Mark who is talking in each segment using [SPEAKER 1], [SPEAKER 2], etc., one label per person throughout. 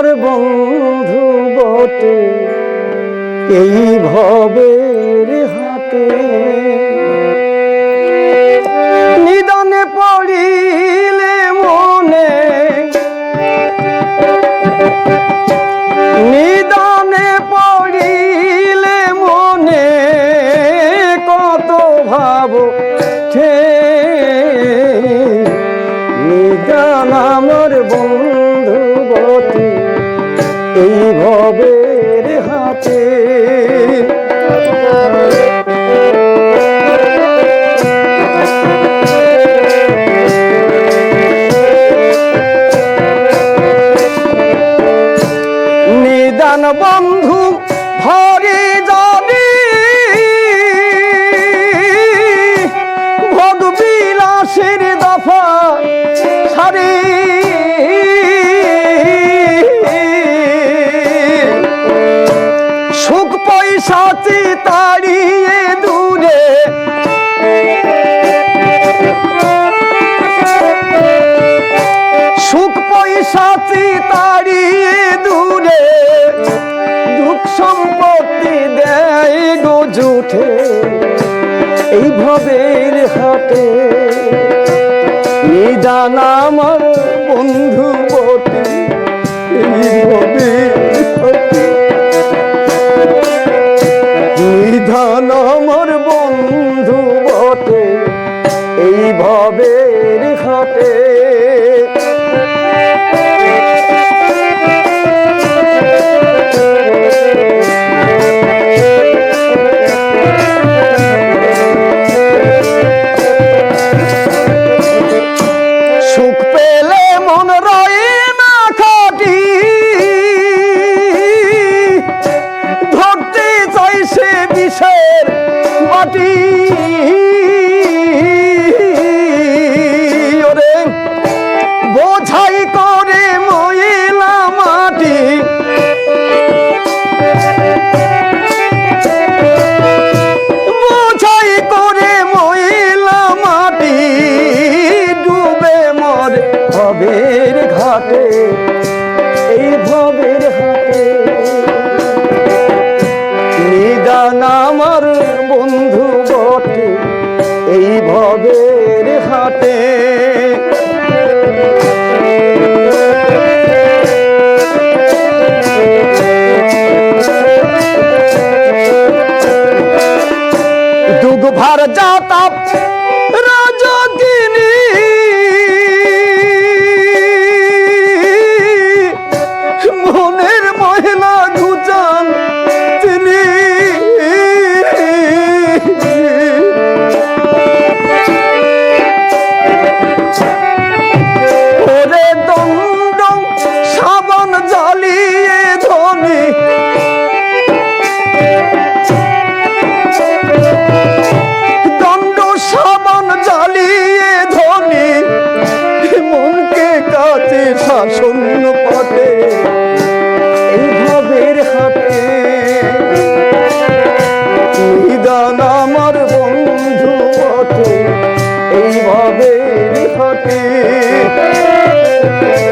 [SPEAKER 1] আমার বন্ধু বটে, এই ভবের হাটে নিদানে পড়িলে মনে, নিদানে পড়িলে মনে কত ভাব ঠে পয়সাতে তাড়িয়ে দূরে। সুখ পয়সাতে তাড়িয়ে দূরে। দুঃখ সম্পত্তি দেয় গো জুঠে এই ভবের হাটে। নিদান আমার বন্ধু বটে, এই ঘাটে Amen.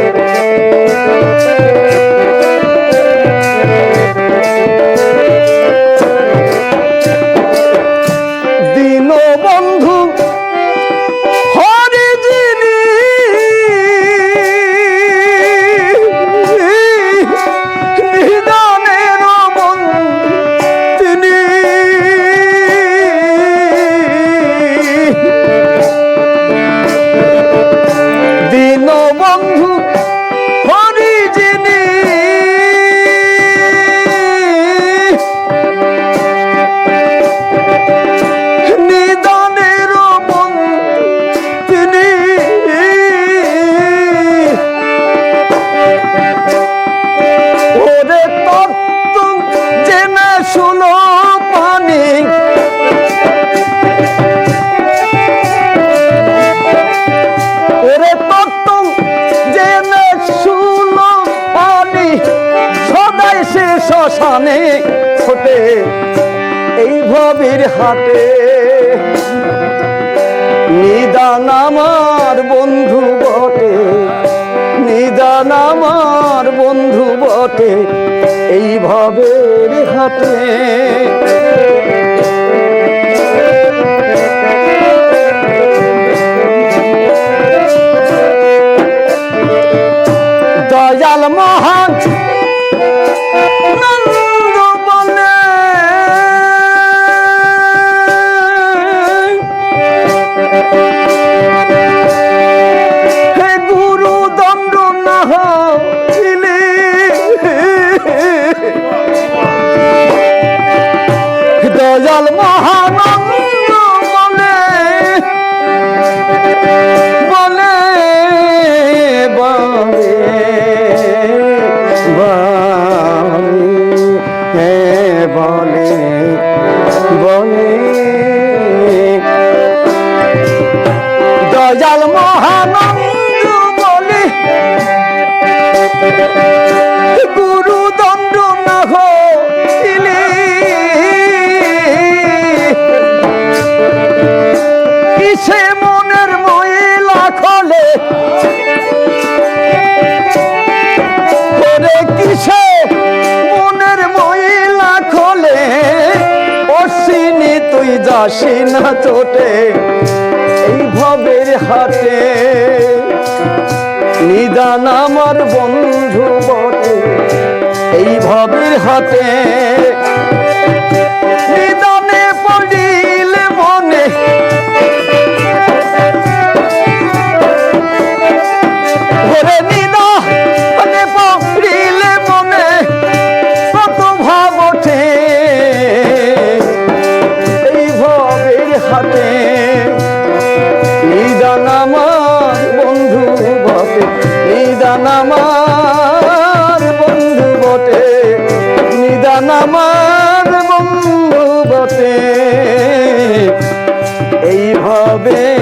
[SPEAKER 1] শুনো পানি। ওরে তত্ত্ব জেনে পানি, সদাই সে শ্মশানে ছোটে, এই ভবির হাটে। নিদান আমার বন্ধু বটে, নিদান আমার বন্ধু বটে এইভাবে হাটে দয়াল মহান দয়াল মহানন্দ বলে বলে বলে। যাসি না চোটে এই ভবের হাতে নিদান আমার বন্ধু বটে এই ভবের হাতে আমার বন্ধু বটে বন্ধু বটে আমার বন্ধু বটে। এইভাবে